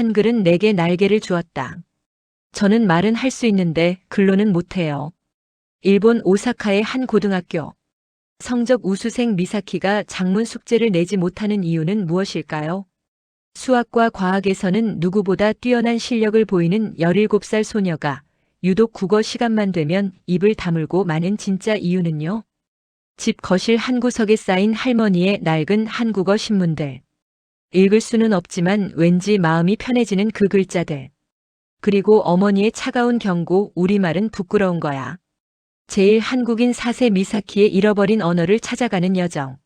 한글은 내게 날개를 주었다. 저는 말은 할 수 있는데 글로는 못해요. 일본 오사카의 한 고등학교. 성적 우수생 미사키가 장문 숙제를 내지 못하는 이유는 무엇일까요? 수학과 과학에서는 누구보다 뛰어난 실력을 보이는 17살 소녀가 유독 국어 시간만 되면 입을 다물고 마는 진짜 이유는요? 집 거실 한 구석에 쌓인 할머니의 낡은 한국어 신문들. 읽을 수는 없지만 왠지 마음이 편해지는 그 글자들. 그리고 어머니의 차가운 경고, 우리말은 부끄러운 거야. 제일 한국인 4세 미사키의 잃어버린 언어를 찾아가는 여정.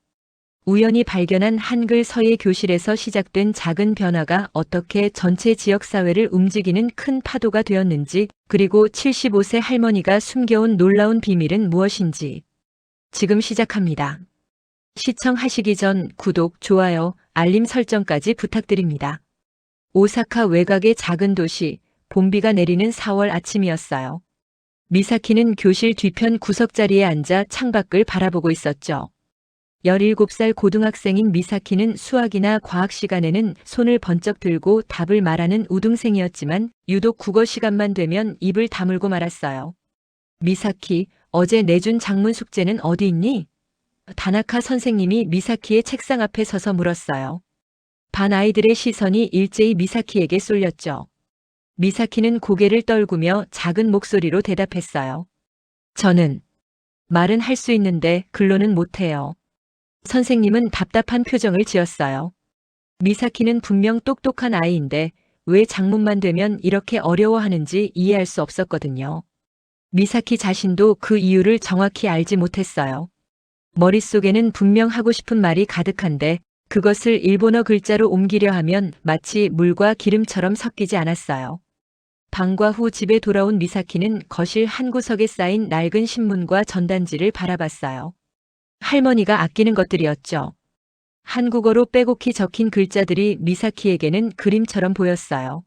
우연히 발견한 한글 서예 교실에서 시작된 작은 변화가 어떻게 전체 지역사회를 움직이는 큰 파도가 되었는지, 그리고 75세 할머니가 숨겨온 놀라운 비밀은 무엇인지. 지금 시작합니다. 시청하시기 전 구독, 좋아요, 알림 설정까지 부탁드립니다. 오사카 외곽의 작은 도시, 봄비가 내리는 4월 아침이었어요. 미사키는 교실 뒤편 구석자리에 앉아 창밖을 바라보고 있었죠. 17살 고등학생인 미사키는 수학이나 과학 시간에는 손을 번쩍 들고 답을 말하는 우등생이었지만 유독 국어 시간만 되면 입을 다물고 말았어요. 미사키, 어제 내준 장문 숙제는 어디 있니? 다나카 선생님이 미사키의 책상 앞에 서서 물었어요. 반 아이들의 시선이 일제히 미사키에게 쏠렸죠. 미사키는 고개를 떨구며 작은 목소리로 대답했어요. 저는 말은 할 수 있는데 글로는 못해요. 선생님은 답답한 표정을 지었어요. 미사키는 분명 똑똑한 아이인데 왜 장문만 되면 이렇게 어려워하는지 이해할 수 없었거든요. 미사키 자신도 그 이유를 정확히 알지 못했어요. 머릿속에는 분명 하고 싶은 말이 가득한데 그것을 일본어 글자로 옮기려 하면 마치 물과 기름처럼 섞이지 않았어요. 방과 후 집에 돌아온 미사키는 거실 한 구석에 쌓인 낡은 신문과 전단지를 바라봤어요. 할머니가 아끼는 것들이었죠. 한국어로 빼곡히 적힌 글자들이 미사키에게는 그림처럼 보였어요.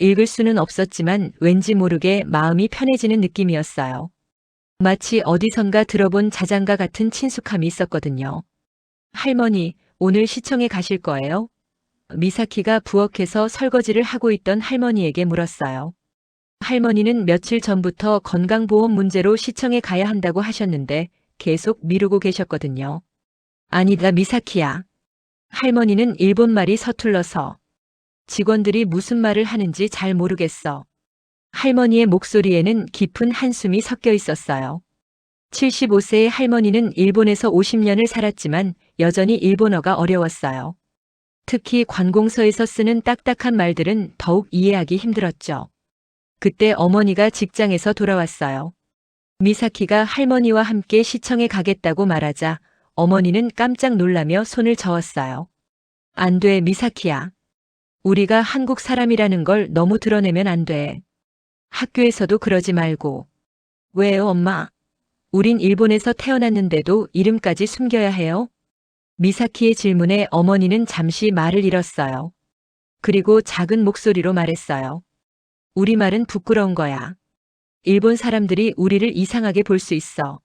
읽을 수는 없었지만 왠지 모르게 마음이 편해지는 느낌이었어요. 마치 어디선가 들어본 자장가 같은 친숙함이 있었거든요. 할머니, 오늘 시청에 가실 거예요? 미사키가 부엌에서 설거지를 하고 있던 할머니에게 물었어요. 할머니는 며칠 전부터 건강보험 문제로 시청에 가야 한다고 하셨는데 계속 미루고 계셨거든요. 아니다, 미사키야. 할머니는 일본말이 서툴러서 직원들이 무슨 말을 하는지 잘 모르겠어. 할머니의 목소리에는 깊은 한숨이 섞여 있었어요. 75세의 할머니는 일본에서 50년을 살았지만 여전히 일본어가 어려웠어요. 특히 관공서에서 쓰는 딱딱한 말들은 더욱 이해하기 힘들었죠. 그때 어머니가 직장에서 돌아왔어요. 미사키가 할머니와 함께 시청에 가겠다고 말하자 어머니는 깜짝 놀라며 손을 저었어요. 안 돼, 미사키야. 우리가 한국 사람이라는 걸 너무 드러내면 안 돼. 학교에서도 그러지 말고. 왜요, 엄마? 우린 일본에서 태어났는데도 이름까지 숨겨야 해요? 미사키의 질문에 어머니는 잠시 말을 잃었어요. 그리고 작은 목소리로 말했어요. 우리말은 부끄러운 거야. 일본 사람들이 우리를 이상하게 볼 수 있어.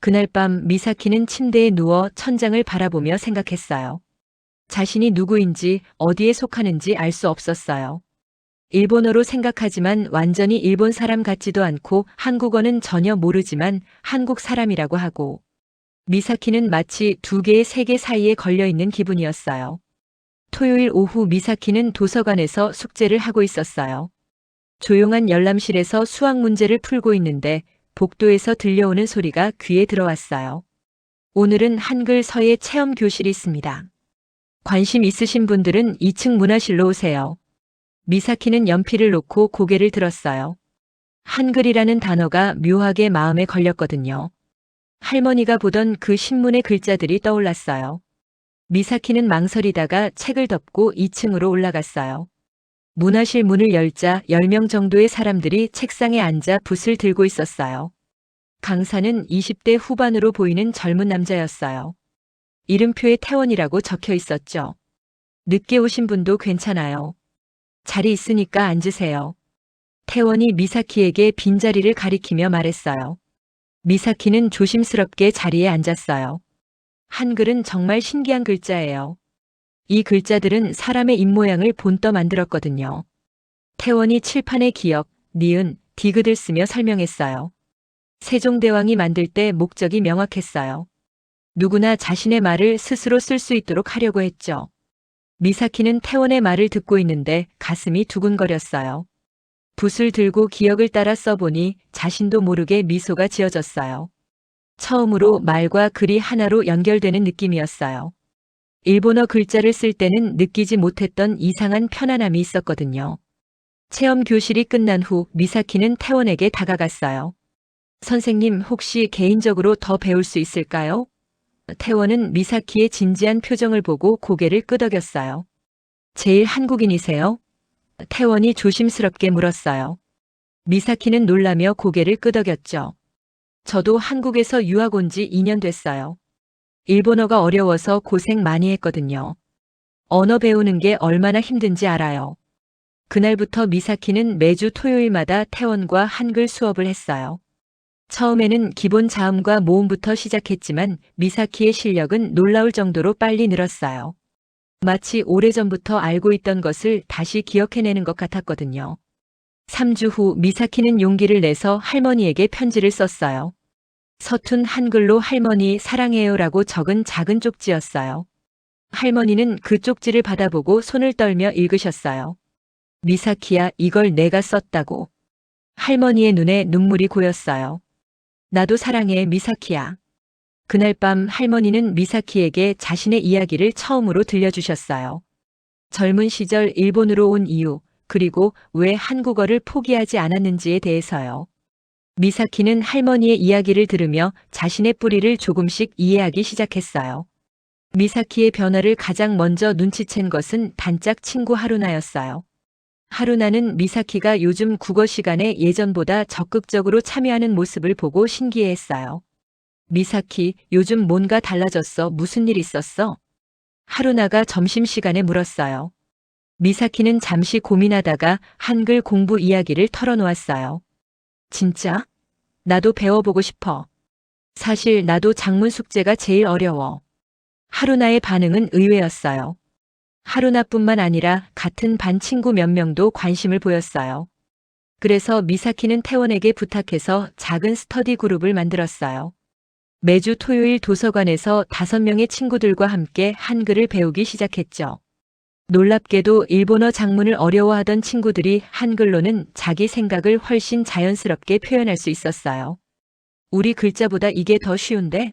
그날 밤 미사키는 침대에 누워 천장을 바라보며 생각했어요. 자신이 누구인지 어디에 속하는지 알 수 없었어요. 일본어로 생각하지만 완전히 일본 사람 같지도 않고 한국어는 전혀 모르지만 한국 사람이라고 하고 미사키는 마치 두 개의 세계 사이에 걸려 있는 기분이었어요. 토요일 오후 미사키는 도서관에서 숙제를 하고 있었어요. 조용한 열람실에서 수학 문제를 풀고 있는데 복도에서 들려오는 소리가 귀에 들어왔어요. 오늘은 한글 서예 체험 교실이 있습니다. 관심 있으신 분들은 2층 문화실로 오세요. 미사키는 연필을 놓고 고개를 들었어요. 한글이라는 단어가 묘하게 마음에 걸렸거든요. 할머니가 보던 그 신문의 글자들이 떠올랐어요. 미사키는 망설이다가 책을 덮고 2층으로 올라갔어요. 문화실 문을 열자 10명 정도의 사람들이 책상에 앉아 붓을 들고 있었어요. 강사는 20대 후반으로 보이는 젊은 남자였어요. 이름표에 태원이라고 적혀 있었죠. 늦게 오신 분도 괜찮아요. 자리 있으니까 앉으세요. 태원이 미사키에게 빈자리를 가리키며 말했어요. 미사키는 조심스럽게 자리에 앉았어요. 한글은 정말 신기한 글자예요. 이 글자들은 사람의 입모양을 본떠 만들었거든요. 태원이 칠판에 기역, 니은, 디귿을 쓰며 설명했어요. 세종대왕이 만들 때 목적이 명확했어요. 누구나 자신의 말을 스스로 쓸 수 있도록 하려고 했죠. 미사키는 태원의 말을 듣고 있는데 가슴이 두근거렸어요. 붓을 들고 기억을 따라 써보니 자신도 모르게 미소가 지어졌어요. 처음으로 말과 글이 하나로 연결되는 느낌이었어요. 일본어 글자를 쓸 때는 느끼지 못했던 이상한 편안함이 있었거든요. 체험 교실이 끝난 후 미사키는 태원에게 다가갔어요. 선생님 혹시 개인적으로 더 배울 수 있을까요? 태원은 미사키의 진지한 표정을 보고 고개를 끄덕였어요. 제일 한국인이세요? 태원이 조심스럽게 물었어요. 미사키는 놀라며 고개를 끄덕였죠. 저도 한국에서 유학 온 지 2년 됐어요. 일본어가 어려워서 고생 많이 했거든요. 언어 배우는 게 얼마나 힘든지 알아요. 그날부터 미사키는 매주 토요일마다 태원과 한글 수업을 했어요. 처음에는 기본 자음과 모음부터 시작했지만 미사키의 실력은 놀라울 정도로 빨리 늘었어요. 마치 오래전부터 알고 있던 것을 다시 기억해내는 것 같았거든요. 3주 후 미사키는 용기를 내서 할머니에게 편지를 썼어요. 서툰 한글로 할머니 사랑해요라고 적은 작은 쪽지였어요. 할머니는 그 쪽지를 받아보고 손을 떨며 읽으셨어요. 미사키야, 이걸 내가 썼다고. 할머니의 눈에 눈물이 고였어요. 나도 사랑해, 미사키야. 그날 밤 할머니는 미사키에게 자신의 이야기를 처음으로 들려주셨어요. 젊은 시절 일본으로 온 이유, 그리고 왜 한국어를 포기하지 않았는지에 대해서요. 미사키는 할머니의 이야기를 들으며 자신의 뿌리를 조금씩 이해하기 시작했어요. 미사키의 변화를 가장 먼저 눈치챈 것은 단짝 친구 하루나였어요. 하루나는 미사키가 요즘 국어 시간에 예전보다 적극적으로 참여하는 모습을 보고 신기해했어요. 미사키, 요즘 뭔가 달라졌어. 무슨 일 있었어? 하루나가 점심시간에 물었어요. 미사키는 잠시 고민하다가 한글 공부 이야기를 털어놓았어요. 진짜? 나도 배워보고 싶어. 사실 나도 작문 숙제가 제일 어려워. 하루나의 반응은 의외였어요. 하루나뿐만 아니라 같은 반 친구 몇 명도 관심을 보였어요. 그래서 미사키는 태원에게 부탁해서 작은 스터디 그룹을 만들었어요. 매주 토요일 도서관에서 다섯 명의 친구들과 함께 한글을 배우기 시작했죠. 놀랍게도 일본어 작문을 어려워하던 친구들이 한글로는 자기 생각을 훨씬 자연스럽게 표현할 수 있었어요. 우리 글자보다 이게 더 쉬운데?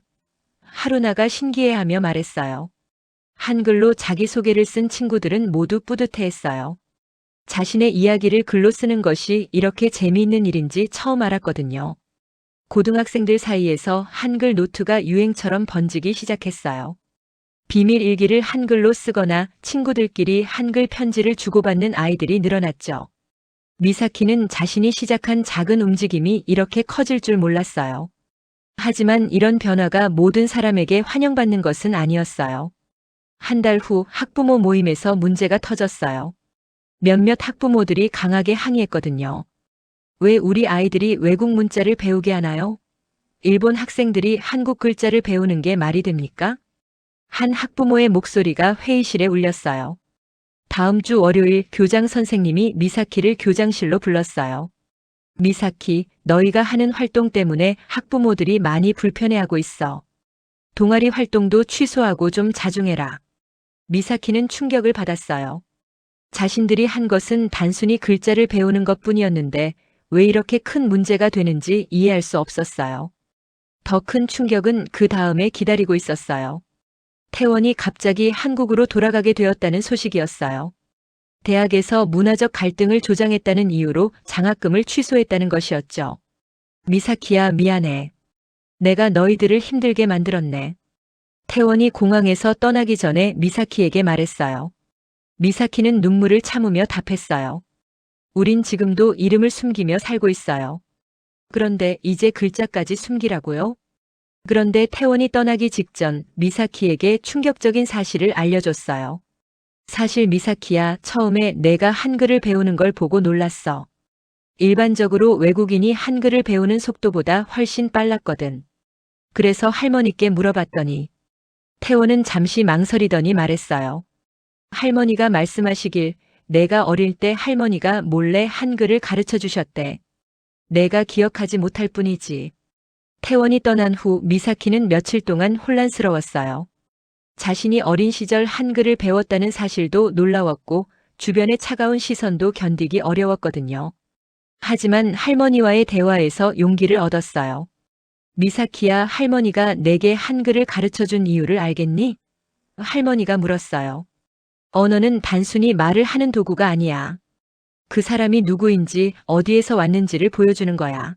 하루나가 신기해하며 말했어요. 한글로 자기소개를 쓴 친구들은 모두 뿌듯해했어요. 자신의 이야기를 글로 쓰는 것이 이렇게 재미있는 일인지 처음 알았거든요. 고등학생들 사이에서 한글 노트가 유행처럼 번지기 시작했어요. 비밀 일기를 한글로 쓰거나 친구들끼리 한글 편지를 주고받는 아이들이 늘어났죠. 미사키는 자신이 시작한 작은 움직임이 이렇게 커질 줄 몰랐어요. 하지만 이런 변화가 모든 사람에게 환영받는 것은 아니었어요. 한 달 후 학부모 모임에서 문제가 터졌어요. 몇몇 학부모들이 강하게 항의했거든요. 왜 우리 아이들이 외국 문자를 배우게 하나요? 일본 학생들이 한국 글자를 배우는 게 말이 됩니까? 한 학부모의 목소리가 회의실에 울렸어요. 다음 주 월요일 교장 선생님이 미사키를 교장실로 불렀어요. 미사키, 너희가 하는 활동 때문에 학부모들이 많이 불편해하고 있어. 동아리 활동도 취소하고 좀 자중해라. 미사키는 충격을 받았어요. 자신들이 한 것은 단순히 글자를 배우는 것 뿐이었는데 왜 이렇게 큰 문제가 되는지 이해할 수 없었어요. 더 큰 충격은 그 다음에 기다리고 있었어요. 태원이 갑자기 한국으로 돌아가게 되었다는 소식이었어요. 대학에서 문화적 갈등을 조장했다는 이유로 장학금을 취소했다는 것이었죠. 미사키야 미안해. 내가 너희들을 힘들게 만들었네. 태원이 공항에서 떠나기 전에 미사키에게 말했어요. 미사키는 눈물을 참으며 답했어요. 우린 지금도 이름을 숨기며 살고 있어요. 그런데 이제 글자까지 숨기라고요? 그런데 태원이 떠나기 직전 미사키에게 충격적인 사실을 알려줬어요. 사실 미사키야 처음에 내가 한글을 배우는 걸 보고 놀랐어. 일반적으로 외국인이 한글을 배우는 속도보다 훨씬 빨랐거든. 그래서 할머니께 물어봤더니 태원은 잠시 망설이더니 말했어요. 할머니가 말씀하시길 내가 어릴 때 할머니가 몰래 한글을 가르쳐 주셨대. 내가 기억하지 못할 뿐이지. 태원이 떠난 후 미사키는 며칠 동안 혼란스러웠어요. 자신이 어린 시절 한글을 배웠다는 사실도 놀라웠고 주변의 차가운 시선도 견디기 어려웠거든요. 하지만 할머니와의 대화에서 용기를 얻었어요. 미사키야 할머니가 내게 한글을 가르쳐 준 이유를 알겠니? 할머니가 물었어요. 언어는 단순히 말을 하는 도구가 아니야. 그 사람이 누구인지 어디에서 왔는지를 보여주는 거야.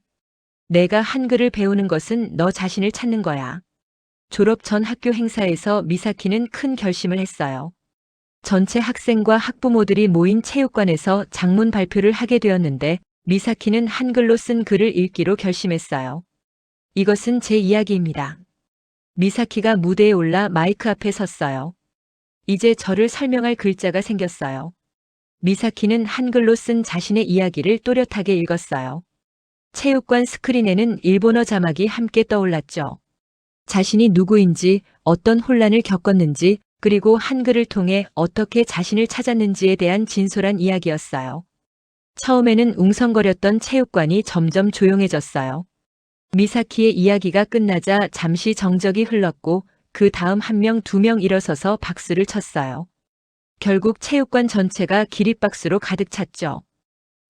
내가 한글을 배우는 것은 너 자신을 찾는 거야. 졸업 전 학교 행사에서 미사키는 큰 결심을 했어요. 전체 학생과 학부모들이 모인 체육관에서 장문 발표를 하게 되었는데 미사키는 한글로 쓴 글을 읽기로 결심했어요. 이것은 제 이야기입니다. 미사키가 무대에 올라 마이크 앞에 섰어요. 이제 저를 설명할 글자가 생겼어요. 미사키는 한글로 쓴 자신의 이야기를 또렷하게 읽었어요. 체육관 스크린에는 일본어 자막이 함께 떠올랐죠. 자신이 누구인지, 어떤 혼란을 겪었는지, 그리고 한글을 통해 어떻게 자신을 찾았는지에 대한 진솔한 이야기였어요. 처음에는 웅성거렸던 체육관이 점점 조용해졌어요. 미사키의 이야기가 끝나자 잠시 정적이 흘렀고 그 다음 한 명 두 명 일어서서 박수를 쳤어요. 결국 체육관 전체가 기립박수로 가득 찼죠.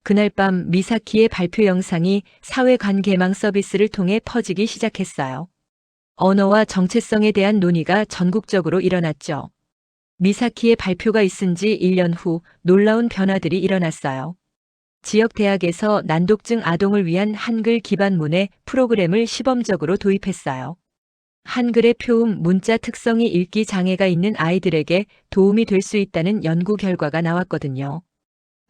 그날 밤 미사키의 발표 영상이 사회관계망 서비스를 통해 퍼지기 시작했어요. 언어와 정체성에 대한 논의가 전국적으로 일어났죠. 미사키의 발표가 있은 지 1년 후 놀라운 변화들이 일어났어요. 지역 대학에서 난독증 아동을 위한 한글 기반문의 프로그램을 시범적으로 도입했어요. 한글의 표음 문자 특성이 읽기 장애가 있는 아이들에게 도움이 될 수 있다는 연구 결과가 나왔거든요.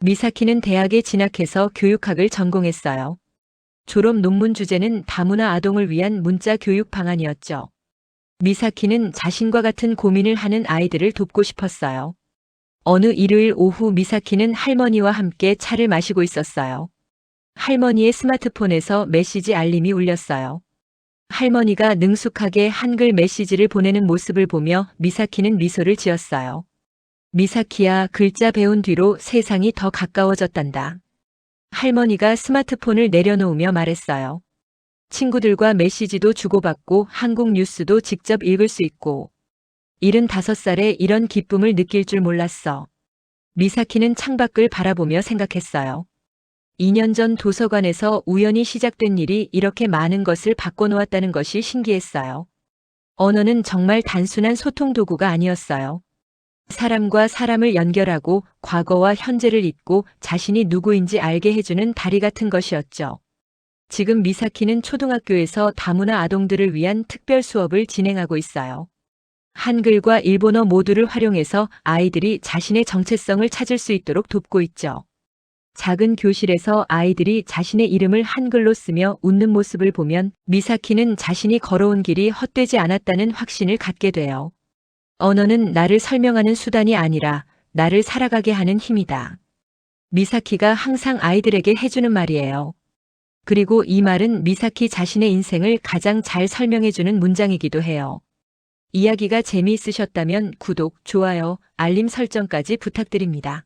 미사키는 대학에 진학해서 교육학을 전공했어요. 졸업 논문 주제는 다문화 아동을 위한 문자 교육 방안이었죠. 미사키는 자신과 같은 고민을 하는 아이들을 돕고 싶었어요. 어느 일요일 오후 미사키는 할머니와 함께 차를 마시고 있었어요. 할머니의 스마트폰에서 메시지 알림이 울렸어요. 할머니가 능숙하게 한글 메시지를 보내는 모습을 보며 미사키는 미소를 지었어요. 미사키야 글자 배운 뒤로 세상이 더 가까워졌단다. 할머니가 스마트폰을 내려놓으며 말했어요. 친구들과 메시지도 주고받고 한국 뉴스도 직접 읽을 수 있고 75살에 이런 기쁨을 느낄 줄 몰랐어. 미사키는 창밖을 바라보며 생각했어요. 2년 전 도서관에서 우연히 시작된 일이 이렇게 많은 것을 바꿔놓았다는 것이 신기했어요. 언어는 정말 단순한 소통 도구가 아니었어요. 사람과 사람을 연결하고 과거와 현재를 잇고 자신이 누구인지 알게 해주는 다리 같은 것이었죠. 지금 미사키는 초등학교에서 다문화 아동들을 위한 특별 수업을 진행하고 있어요. 한글과 일본어 모두를 활용해서 아이들이 자신의 정체성을 찾을 수 있도록 돕고 있죠. 작은 교실에서 아이들이 자신의 이름을 한글로 쓰며 웃는 모습을 보면 미사키는 자신이 걸어온 길이 헛되지 않았다는 확신을 갖게 돼요. 언어는 나를 설명하는 수단이 아니라 나를 살아가게 하는 힘이다. 미사키가 항상 아이들에게 해주는 말이에요. 그리고 이 말은 미사키 자신의 인생을 가장 잘 설명해주는 문장이기도 해요. 이야기가 재미있으셨다면 구독, 좋아요, 알림 설정까지 부탁드립니다.